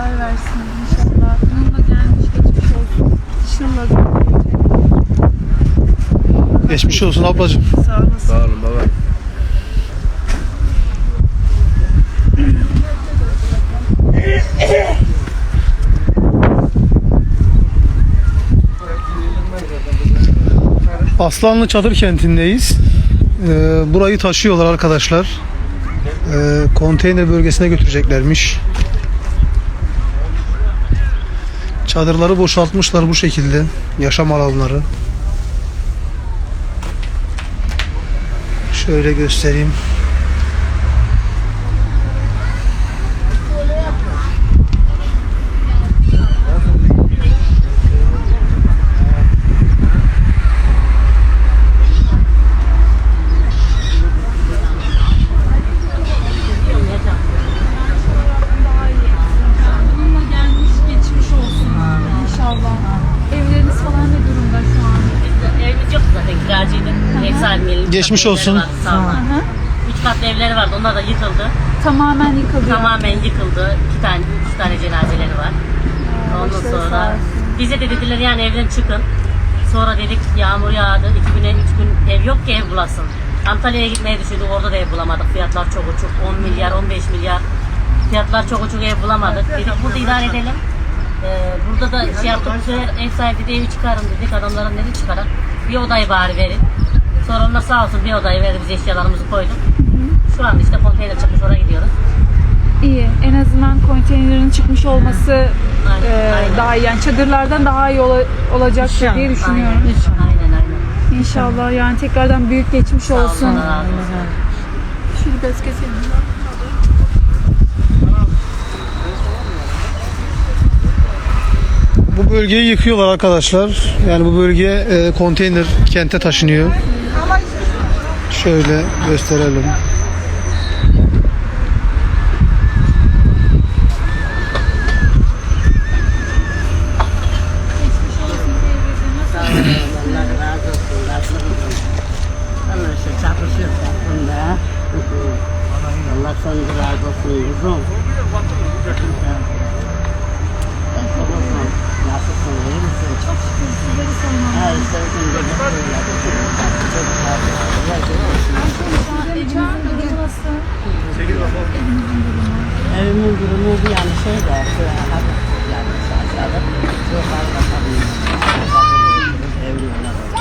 kolaylıklar versin inşallah. Bununla gelmiş geçmiş olsun. İnşallah. Geçmiş olsun ablacığım. Sağ olasın. Sağ olun baba. Aslanlı Çadır kentindeyiz. Ee, burayı taşıyorlar arkadaşlar. Ee, konteyner bölgesine götüreceklermiş. Çadırları boşaltmışlar bu şekilde. Yaşam alanları. Şöyle göstereyim. Bununla gelmiş geçmiş olsun. İnşallah. Evleriniz falan ne durumda şu an? Evimiz yok zaten kiracıydık. Ev sahibinin Geçmiş katlı olsun. evleri vardı, sağ olun. Hı hı. Üç katlı evleri vardı. Onlar da yıkıldı. Tamamen yıkılıyor. Tamamen yıkıldı. İki tane, üç tane cenazeleri var. Ondan başları sağ sonra olsun. bize de dediler yani evden çıkın. Sonra dedik yağmur yağdı. İki güne, üç gün ev yok ki ev bulasın. Antalya'ya gitmeye düşündük. Orada da ev bulamadık. Fiyatlar çok uçuk. 10 milyar, 15 milyar. Fiyatlar çok uçuk ev bulamadık. Dedik burada idare edelim. Ee, burada da şey yaptık. Bu sefer ev sahibi dedi evi çıkarın dedik. Adamların dedi çıkarın. Bir odayı bari verin. Sonra onlar sağ olsun bir odayı verdi. Biz eşyalarımızı koyduk. Şu anda işte konteyner çıkmış oraya gidiyoruz. İyi. En azından konteynerin çıkmış olması Aynen, e, aynen. daha iyi. Yani çadırlardan daha iyi ola- olacak diye düşünüyorum. Aynen, aynen, aynen. İnşallah yani tekrardan büyük geçmiş Sağ olsun. Olsun. Şöyle biraz keselim. Bu bölgeyi yıkıyorlar arkadaşlar. Yani bu bölge e, konteyner kente taşınıyor. Şöyle gösterelim. Olun, Allah razı olsun. Olsun. Allah çalışıyor aslında. Allah razı olsun kuzum. Nasılsın, iyi misin? Çok şükür sizleri sormam. Ha, işte bugün de böyle. Çok razı olsun. Şu an evinizin durumu nasıl? Evimin durumu bir yani şey de hafif yani aşağıda. Yok arkadaşlar. Evin önüne doğru.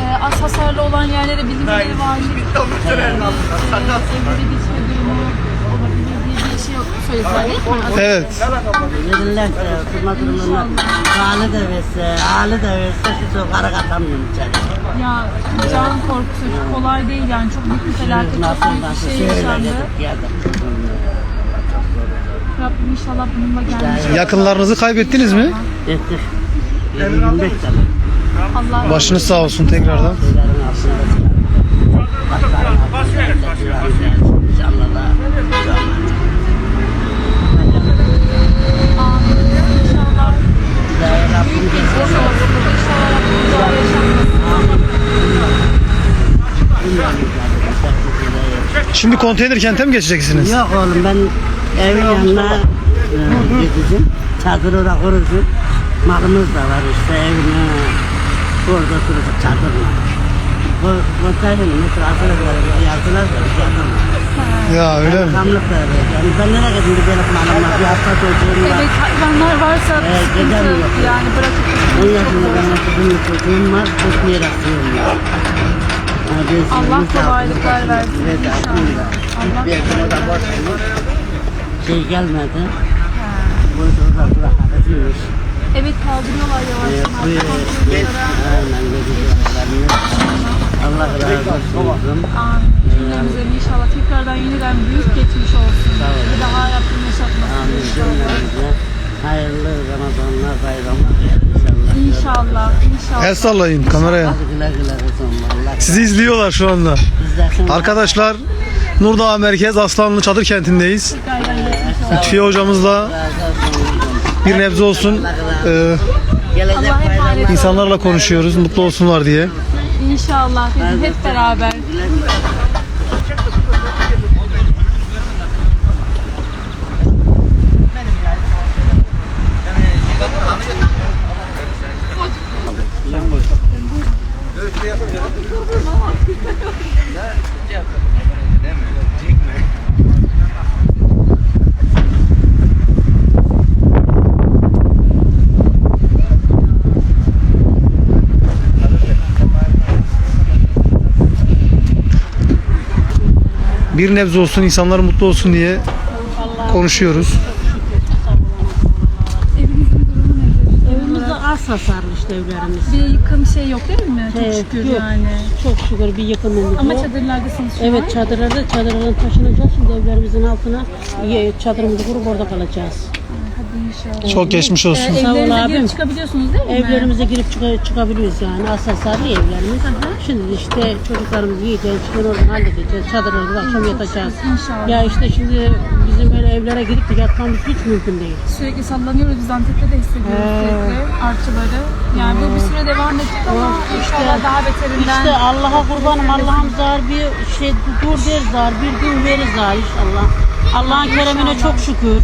Ee, az hasarlı olan yerlere bildirimleri var. Ee, evleri geçme durumu olabilir diye bir şey yok. Söylediler değil mi? Evet. Verirler ki oturma durumunu hali de verse, hali de verse şu sokağa katamıyorum içeri. Ya can korkusu kolay değil yani çok büyük bir felaket, çok büyük bir şey yaşandı. Rabbim inşallah bununla gelmiş. Yakınlarınızı kaybettiniz mi? Ettik. 25 tane. Başınız sağ olsun tekrardan. İnşallah. Şimdi konteyner kente mi geçeceksiniz? Yok oğlum ben evin yanına e, gideceğim. Çadır orada kuracağım. Malımız da var işte evine. Orada kuracak çadırla. Konteynerin etrafına göre yazdılar da bir çadır var. Ya öyle mi? Kamlık da öyle. Yani ben nereye gideyim bir çocuğum var. Evet hayvanlar varsa Evet, sıkıntı gidemiyor. yani bırakıp 10 yaşında benim kızım çocuğum var. Tutmayarak diyorum ya. Yani biz- Allah kolaylıklar versin. Allah bulur. Şey gelmedi. Bu da. Evet kaldırıyorlar yavaş yavaş. Kontrolcülere. aynen. Allah razı olsun. Amin. Cümlemize inşallah tekrardan yeniden büyük geçmiş olsun. Sağ olun. Bir daha Rabbim yaşatmasın Amin inşallah. cümlemize. Hayırlı Ramazanlar, bayramlar inşallah. İnşallah, inşallah. El sallayın kameraya. Hadi güle güle kızım. Allah Sizi izliyorlar şu anda. Arkadaşlar Nurdağ Merkez Aslanlı Çadır kentindeyiz. Lütfiye hocamızla bir nebze olsun e, insanlarla konuşuyoruz. Mutlu olsunlar diye. İnşallah dedim hep beraber. Güle güle. Bir nebze olsun insanlar mutlu olsun diye konuşuyoruz. Evinizin durumu nedir? Evimizde az hasarlı işte evlerimiz. Bir yıkım şey yok değil mi? Çok Evet, şükür yok. yani. Çok şükür bir yıkımımız Ama yok. çadırlardasınız şu Evet an. çadırlarda çadırların taşınacağız. Şimdi evlerimizin altına ye- çadırımızı kurup orada kalacağız. İnşallah. Çok geçmiş Ee, olsun. Sağ ol evlerinize abim. girip çıkabiliyorsunuz değil mi? Evlerimize girip çıka- çıkabiliyoruz yani. Az hasarlı evlerimiz. Şimdi işte çocuklarımızı yiyeceğiz, çıkın oradan halledeceğiz. Çadırlarda akşam yatacağız. İnşallah. Ya işte şimdi bizim öyle evlere girip de yatmamız hiç mümkün değil. Sürekli sallanıyoruz biz Antep'te de hissediyoruz Ee. sürekli artıları. Yani bu bir süre devam edecek ama inşallah daha beterinden. İşte Allah'a kurbanım Allah'ım zar bir şey dur der zar bir gün verir zar inşallah. Allah'ın keremine çok şükür.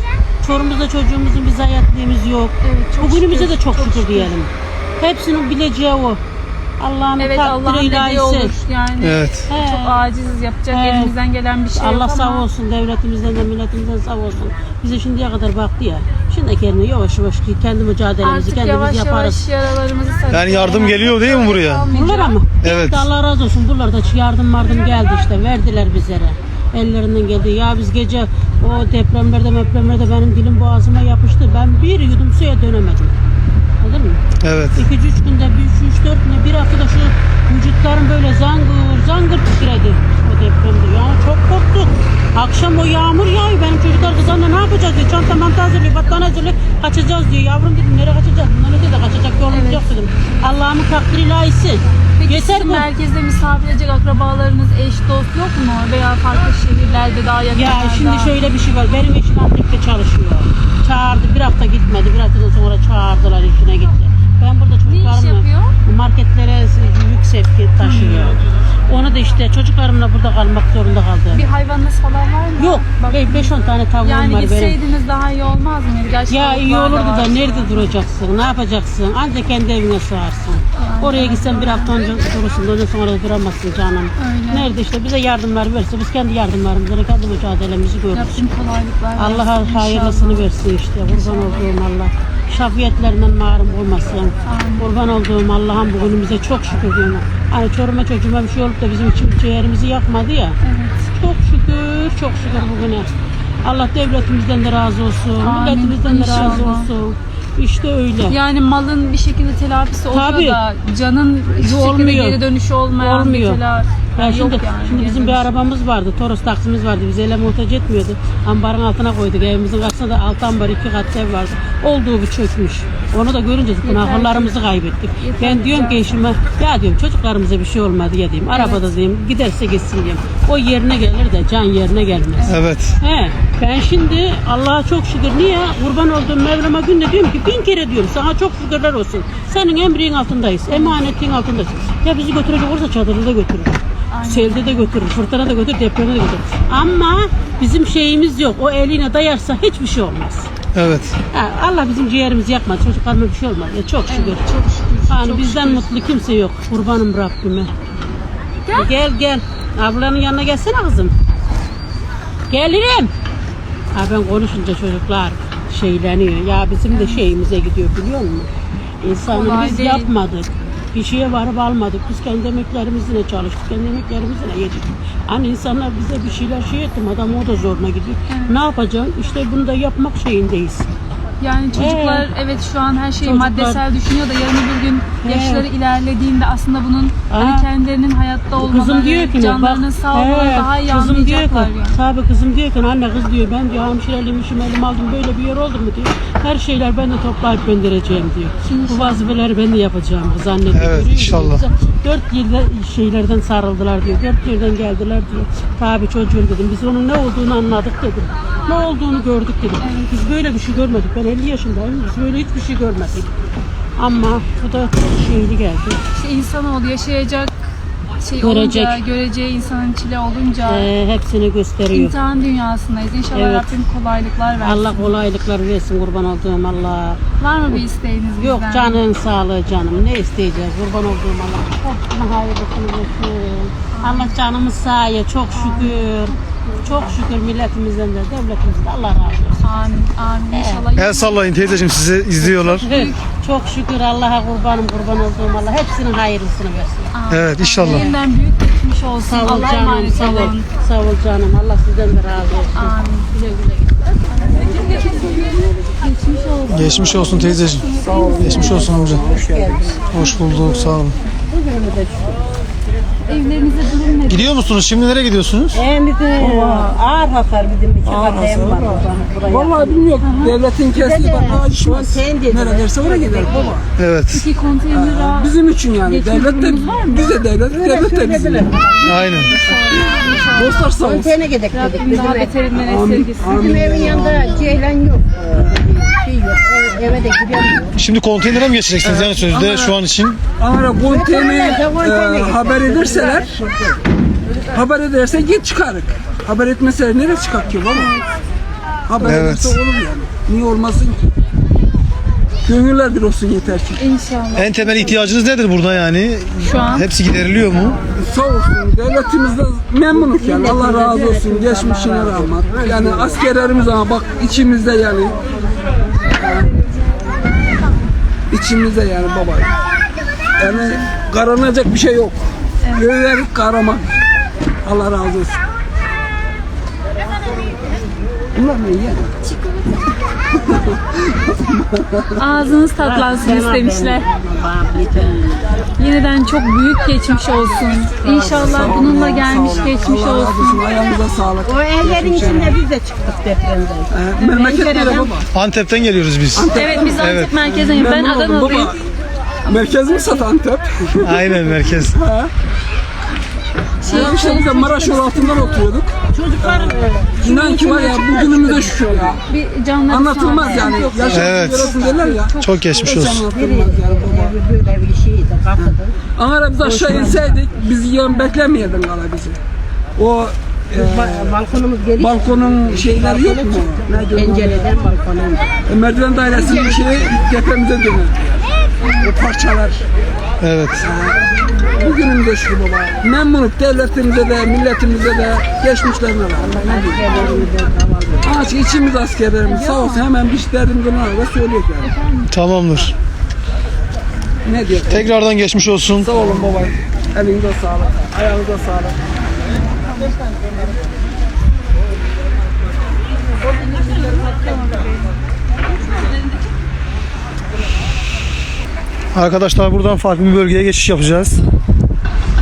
Çorumuzda çocuğumuzun biz hayatlığımız yok. Evet, çok Bugünümüze şükür, de çok, çok şükür, şükür. diyelim. Hepsinin bileceği o. Allah'ın Evet takdiri ilahisi. olur. Yani Evet. He. çok aciziz yapacak Evet. elimizden gelen bir şey Allah yok sağ ama. olsun devletimizden de milletimizden sağ olsun. Bize şimdiye kadar baktı ya. Şimdi kendine yavaş yavaş kendi mücadelemizi Artık kendimiz yavaş yaparız. yavaş yaralarımızı saracağız. Yani yardım geliyor değil mi buraya? Bunlar ama. Evet. Allah razı olsun. Bunlar da yardım yardım geldi işte. Verdiler bizlere. Ellerinden geldi. Ya biz gece o depremlerde depremlerde benim dilim boğazıma yapıştı. Ben bir yudum suya dönemedim. Anladın mı? Evet. İki üç günde bir üç, dört güne bir haftada şu vücutlarım böyle zangır zangır titredi o depremde. Ya çok korktuk. Akşam o yağmur yağıyor. Benim çocuklar kız anne ne yapacağız diyor. Çanta manta hazırlıyor, battaniye hazırlıyor. Kaçacağız diyor. Yavrum dedim nereye kaçacağız? Bunlar ne dedi kaçacak yolumuz Evet. yok dedim. Allah'ımın takdiri ilahisi. Yeter bu. merkezde misafir edecek akrabalarınız, eş, dost yok mu? Veya farklı şehirlerde daha Ya yakınlarda? şimdi şöyle bir şey var. Benim eşim Antep'te çalışıyor. Çağırdı. Bir hafta gitmedi. Bir haftadan sonra çağırdılar işine gitti. Ben burada çocuklarımla yapıyor? marketlere yük sevki taşıyor. Onu da işte çocuklarımla burada kalmak zorunda kaldı. Bir hayvanınız falan var mı? Yok. Bak, 5-10 tane tavuğum yani var benim. gitseydiniz daha iyi olmaz mıydı? Gerçi Ya iyi olurdu da şu nerede duracaksın? Ne yapacaksın? Ancak kendi evine sığarsın. Oraya gitsen bir hafta önce durursun. Ondan sonra duramazsın canım. Öyle. Nerede işte bize yardımlar verse biz kendi yardımlarımızla kendi mücadelemizi görürüz. Rabbim kolaylıklar versin Allah'a inşallah. hayırlısını versin işte. Kurban olduğum Allah. Şafiyetlerinden mahrum olmasın. Kurban olduğum Allah'ım bugünümüze çok şükür diyorum. Hani çoruma çocuğuma bir şey olup da bizim için ciğerimizi yakmadı ya. Evet. Çok şükür, çok şükür bugüne. Allah devletimizden de razı olsun. Amin. Milletimizden de razı olsun. İşte öyle. Yani malın bir şekilde telafisi oluyor Tabii. da canın hiçbir şekilde Olmuyor. geri dönüşü olmayan Olmuyor. bir telafi Ya şimdi, yok yani. şimdi bizim bir arabamız vardı. Toros taksimiz vardı. Bize ele muhtaç etmiyordu. Ambarın altına koyduk. Evimizin karşısında da altı ambar iki kat ev vardı. Olduğu bir çökmüş. Onu da görünce ahırlarımızı kaybettik. Yeter ben diyorum ki eşime ya diyorum çocuklarımıza bir şey olmadı ya diyeyim. Arabada diyeyim giderse gitsin diyeyim. O yerine gelir de can yerine gelmez. Evet. He, ben şimdi Allah'a çok şükür niye kurban olduğum Mevlam'a günde diyorum ki bin kere diyorum sana çok şükürler olsun. Senin emrin altındayız, emanetin altındayız. Ya bizi götürecek olursa çadırda da götürür. Selde de götürür, fırtına da götürür, depreme de götürür. Ama bizim şeyimiz yok. O eline dayarsa hiçbir şey olmaz. Evet. Ha, Allah bizim ciğerimizi yakmadı. Çocuklarıma bir şey olmadı. Ya çok şükür. Çok şükür. Hani çok bizden şükür. mutlu kimse yok. Kurbanım Rabbime. Gel. Gel gel. Ablanın yanına gelsene kızım. Gelirim. Ha ben konuşunca çocuklar şeyleniyor. Ya bizim de şeyimize gidiyor biliyor musun? İnsanları Kolay biz yapmadık. Bir şeye varıp almadık. Biz kendi emeklerimizle çalıştık. Kendi emeklerimizle yedik. Hani insanlar bize bir şeyler şey etti. Adam o da zoruna gidiyor. Ne yapacaksın? İşte bunu da yapmak şeyindeyiz. Yani çocuklar evet şu an her şeyi Çocuklar- maddesel düşünüyor da yarın bir gün Evet. yaşları ilerlediğinde aslında bunun hani kendilerinin hayatta olmaları, Kızım diyor ki canlarının bak sağ olmaları he, daha iyi kızım diyor ki yani. tabii kızım diyor ki anne kız diyor ben diyor hemşireliğimişim elim aldım böyle bir yer oldu mu diyor. Her şeyler ben de toplayıp göndereceğim diyor. Bu vazifeleri ben de yapacağım kız anne diyor. Evet, Görüyor inşallah. Dört yılda şeylerden sarıldılar diyor. Dört yerden geldiler diyor. Tabii çocuğum dedim biz onun ne olduğunu anladık dedim. Ne olduğunu gördük dedim. Biz böyle bir şey görmedik. Ben 50 yaşındayım. Biz böyle hiçbir şey görmedik. Ama bu da şeyli geldi. İşte insanoğlu yaşayacak şey Görecek. olunca, göreceği insanın çile olunca Ee, hepsini gösteriyor. imtihan dünyasındayız. İnşallah Evet. Rabbim kolaylıklar versin. Allah kolaylıklar versin kurban olduğum Allah. Var mı bir isteğiniz bizden? Yok canın sağlığı canım. Ne isteyeceğiz kurban olduğum Allah. Hepsine hayırlısını versin. Allah canımız sağya çok şükür. Çok şükür milletimizden de devletimizden de Allah razı olsun. Amin, amin. İnşallah El sallayın teyzeciğim sizi izliyorlar. Evet, çok şükür Allah'a kurbanım kurban olduğum Allah. Hepsinin hayırlısını versin. Evet, inşallah. Yeniden büyük Geçmiş olsun. Sağ ol canım, emanet sağ ol. olun. Sağ ol canım. Allah sizden de razı olsun. Amin. Güle güle. Geçmiş olsun. Geçmiş olsun teyzeciğim. Geçmiş olsun amca. Hoş bulduk sağ olun. Evlerinize durum ne? Gidiyor musunuz? Şimdi nereye gidiyorsunuz? Evimizde ağır hasar bizim iki kat ev var. Buraya. Vallahi bilmiyorum. Devletin kestiği bak açmaz. Nereye derse oraya gider baba. Evet. İki konteyner Bizim için yani. Geçim Devlet de durumunuz var mı? bize devlet, devlet de bizim. Aynen. Dostlar sağ olsun. Sene gidek dedik. Rabbim daha beterinden esirgesin. Amin. Bizim evin yanında ceylan yok. Eve de giremiyor. Şimdi konteynere mi geçeceksiniz yani sözde şu an için? Ama konteyni e, haber ederseler haber ederse git çıkarık. Haber etmeseler nereye çıkar ki baba? Haber Evet. ederse olur yani. Niye olmasın ki? Gönüller bir olsun yeter ki. İnşallah. En temel ihtiyacınız nedir burada yani? Şu an Hepsi gideriliyor mu? Sağ olsun devletimizde memnunuk yani Allah razı olsun geçmişine rağmen. Yani askerlerimiz ama bak içimizde yani içimizde yani baba. Yani karanacak bir şey yok. Evet. karamak. Allah razı olsun. Bunlar ne yani? Ağzınız tatlansın istemişler. Yeniden çok büyük geçmiş olsun. İnşallah bununla gelmiş geçmiş olsun. Ayağınıza sağlık. O evlerin içinde biz de çıktık depremden. Ee, memleket nere baba? Antep'ten geliyoruz biz. Evet biz Antep Evet. merkezindeyim. Ben baba. Merkez mi sat Antep? Aynen merkez. De Maraş yolu altından oturuyorduk. Çocukların İnan ki var ya bugünümüze şükür ya. bir canlı Anlatılmaz yani. Yaşasın Evet. görasın derler ya. Çok geçmiş Hiç olsun. anlatılmaz yani böyle bir şeydi kapıdı. Ankara biz aşağı inseydik biz yan beklemiyordun gala bizi. O e, Ba- balkonumuz geliş. balkonun şeyleri yok mu? Pencereden balkona. E, merdiven dairesinin şeyi depremize döner. O parçalar. Evet. Bugünümüze şükür baba. Memnunuk devletimize de, milletimize de, geçmişlerine de. Aç içimiz askerlerimiz sağ olsun hemen bir derdimizi da söylüyor yani. Tamamdır. Ne diyor? Tekrardan geçmiş olsun. Sağ olun baba. Elinize sağlık. Ayağınıza sağlık. Arkadaşlar buradan farklı bir bölgeye geçiş yapacağız.